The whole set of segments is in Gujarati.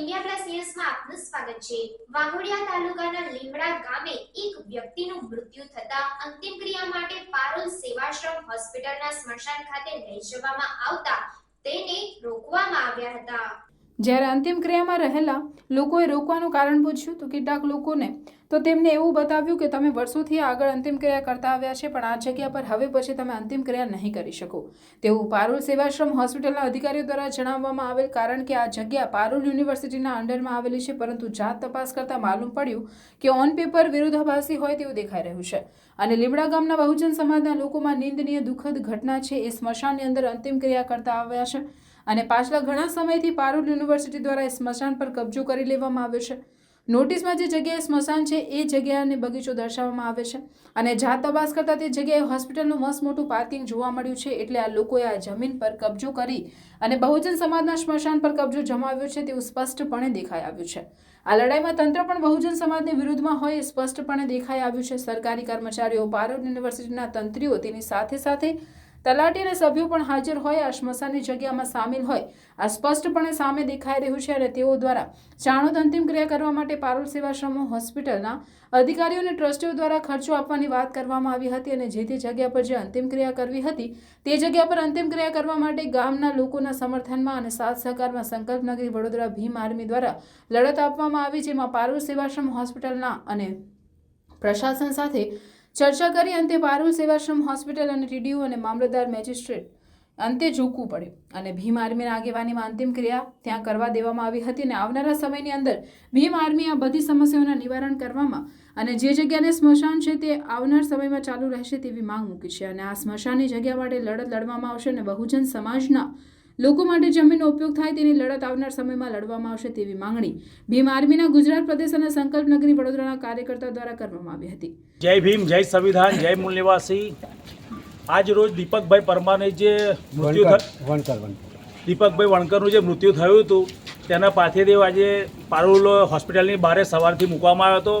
ઇન્ડિયા પ્લસ ન્યૂઝમાં આપનું સ્વાગત છે. વાઘોડિયા તાલુકાના લીમડા ગામે એક વ્યક્તિનું મૃત્યુ થતા અંતિમ ક્રિયા માટે પારોલ સેવાશ્રમ હોસ્પિટલના સ્મશાન ખાતે લઈ જવામાં આવતા તેને રોકવામાં આવ્યા હતા. જ્યારે અંતિમ ક્રિયામાં રહેલા લોકોએ રોકવાનું કારણ પૂછ્યું તો કેટલાક લોકોને તો તેમને એવું બતાવ્યું કે તમે વર્ષોથી આગળ અંતિમ ક્રિયા કરતા આવ્યા છે, પણ આ જગ્યા પર હવે પછી તમે અંતિમ ક્રિયા નહીં કરી શકો. તેવું પારુલ સેવાશ્રમ હોસ્પિટલના અધિકારીઓ દ્વારા જણાવવામાં આવેલ કારણ કે આ જગ્યા પારુલ યુનિવર્સિટીના અંડરમાં આવેલી છે, પરંતુ જાત તપાસ કરતાં માલુમ પડ્યું કે ઓન પેપર વિરુદ્ધાભાસી હોય તેવું દેખાઈ રહ્યું છે. અને લીમડા ગામના બહુજન સમાજના લોકોમાં નિંદનીય દુઃખદ ઘટના છે, એ સ્મશાનની અંદર અંતિમ ક્રિયા કરતા આવ્યા છે. અને પાછલા ઘણા સમયથી પારૂલ યુનિવર્સિટી દ્વારા એ સ્મશાન પર કબજો કરી લેવામાં આવ્યો છે. નોટિસમાં જે જગ્યાએ સ્મશાન છે, એ જગ્યાને બગીચો દર્શાવવામાં આવે છે અને જાત તપાસ કરતાં તે જગ્યાએ હોસ્પિટલનું મસ્ત મોટું પાર્કિંગ જોવા મળ્યું છે એટલે આ લોકોએ આ જમીન પર કબજો કરી અને બહુજન સમાજના સ્મશાન પર કબજો જમાવ્યો છે તેવું સ્પષ્ટપણે દેખાઈ આવ્યું છે. આ લડાઈમાં તંત્ર પણ બહુજન સમાજની વિરુદ્ધમાં હોય એ સ્પષ્ટપણે દેખાઈ આવ્યું છે. સરકારી કર્મચારીઓ, પારુલ યુનિવર્સિટીના તંત્રીઓ તેની સાથે સાથે તલાટી અને સભ્યો પણ હાજર હોય, આ સ્મશાનની જગ્યામાં સામેલ હોય. આ સ્પષ્ટપણે સામે દેખાઈ રહ્યું છે અને તેઓ દ્વારા જાણોદ અંતિમ ક્રિયા કરવા માટે પારોલ સેવાશ્રમો, હોસ્પિટલના અધિકારીઓ અને ટ્રસ્ટીઓ દ્વારા ખર્ચો આપવાની વાત કરવામાં આવી હતી અને જે તે જગ્યા પર જે અંતિમ ક્રિયા કરવી હતી, તે જગ્યા પર અંતિમ ક્રિયા કરવા માટે ગામના લોકોના સમર્થનમાં અને સાથ સહકારમાં સંકલ્પનગરી વડોદરા ભીમ આર્મી દ્વારા લડત આપવામાં આવી, જેમાં પારૂર સેવાશ્રમ હોસ્પિટલના અને પ્રશાસન સાથે ચર્ચા કરી અંતે પારુલ સેવાશ્રમ હોસ્પિટલ અને ટીડીયુ અને મામલતદાર મેજિસ્ટ્રેટ અંતે ઝૂકવું પડે અને ભીમ આર્મીના આગેવાનીમાં અંતિમ ક્રિયા ત્યાં કરવા દેવામાં આવી હતી અને આવનારા સમયની અંદર ભીમ આર્મી આ બધી સમસ્યાઓના નિવારણ કરવામાં અને જે જગ્યાને સ્મશાન છે તે આવનાર સમયમાં ચાલુ રહેશે તેવી માંગ મૂકી છે. અને આ સ્મશાનની જગ્યા માટે લડત લડવામાં આવશે અને બહુજન સમાજના લોકો માટે જમીનનો ઉપયોગ થાય તેની લડત આવનાર સમયમાં લડવામાં આવશે તેવી માંગણી ભીમ આર્મીના ગુજરાત પ્રદેશ અને સંકલ્પ નગરી વડોદરાના કાર્યકર્તા દ્વારા કરવામાં આવી હતી. જય ભીમ જય સંવિધાન જય મૂળ નિવાસી આજ રોજ દીપકભાઈ પરમારને જે મૃત્યુ દીપકભાઈ વણકરનું જે મૃત્યુ થયું હતું તેના પાર્થિવદેહ આજે પારુલ હોસ્પિટલની બહાર સવારથી મૂકવામાં આવ્યો હતો.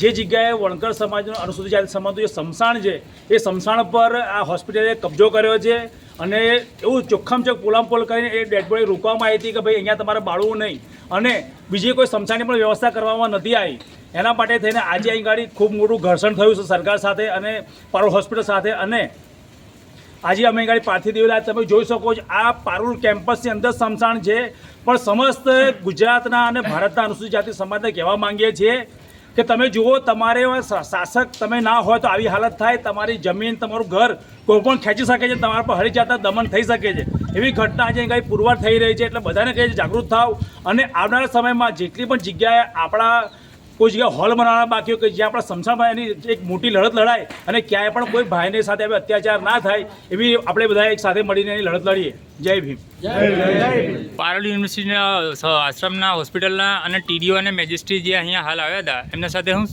જે જગ્યાએ વણકર સમાજનો અનુસૂચિત જાતિ સમાજનું જે સ્મશાન છે એ સ્મશાન પર આ હોસ્પિટલે કબજો કર્યો છે. અને એવું ચોખ્ખામ ચોખ્ખ પોલામપોલ કરીને એ ડેડ બોડી રોકવામાં આવી હતી કે ભાઈ અહીંયા તમારે બાળવું નહીં. અને બીજી કોઈ સ્મશાનની પણ વ્યવસ્થા કરવામાં નથી આવી. એના માટે થઈને આજે અહીં ગાડી ખૂબ મોટું ઘર્ષણ થયું છે સરકાર સાથે અને પારુલ હોસ્પિટલ સાથે. અને આજે અમે ગાડી પાર્થિવ દેવલા. તમે જોઈ શકો છો આ પારુલ કેમ્પસની અંદર સમસાણ છે. પણ સમસ્ત ગુજરાતના અને ભારતના અનુસૂચિત જાતિ સમાજને કહેવા માંગીએ છીએ કે તમે જુઓ, તમારે શાસક તમે ના હોય તો આવી હાલત થાય. તમારી જમીન, તમારું ઘર કોઈ પણ ખેંચી શકે છે, તમારા પર હરી જતા દમન થઈ શકે છે. એવી ઘટના આજે કંઈ પુરવાર થઈ રહી છે, એટલે બધાને કહે છે, જાગૃત થાવ. અને આવનારા સમયમાં જેટલી પણ જગ્યાએ આપણા કોઈ જગ્યાએ હોલ બનાવવાના બાકી હોય કે જ્યાં આપણા સમસામાં એની એક મોટી લડત લડાય અને ક્યાંય પણ કોઈ ભાઈને સાથે આપણે અત્યાચાર ના થાય એવી આપણે બધા એક સાથે મળીને એની લડત લડીએ. જય ભીમ. પારોલ યુનિવર્સિટીના આશ્રમના હોસ્પિટલના અને ટીડીઓ અને મેજિસ્ટ્રી જે અહીંયા હાલ આવ્યા હતા એમના સાથે હું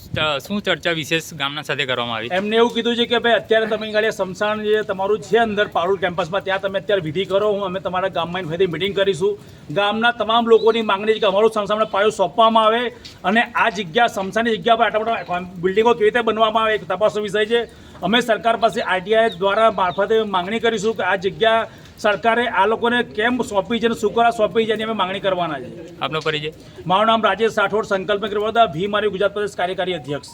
શું ચર્ચા વિશેષ ગામના સાથે કરવામાં આવી? એમને એવું કીધું છે કે ભાઈ અત્યારે તમે ગાડી સમસાણ જે તમારું છે અંદર પારુલ કેમ્પસમાં ત્યાં તમે અત્યારે વિધિ કરો હું અમે તમારા ગામમાં ફરીથી મિટિંગ કરીશું. ગામના તમામ લોકોની માંગણી છે કે અમારું સમસામને પાયો સોંપવામાં આવે. અને આ જગ્યા સમસાની જગ્યા પર આટલા મોટા બિલ્ડિંગો કેવી રીતે બનવામાં આવે એક તપાસનો વિષય છે. અમે સરકાર પાસે આરટીઆઈ દ્વારા મારફતે માંગણી કરીશું કે આ જગ્યા સરકારે આ લોકોને કેમ સોંપી છે અને શું કરવા સોંપી છે એની અમે માંગણી કરવાના છે. આપનો પરિચય? મારું નામ રાજેશ રાઠોડ સંકલ્પ વડોદરા ભીમ મારી ગુજરાત પ્રદેશ કાર્યકારી અધ્યક્ષ.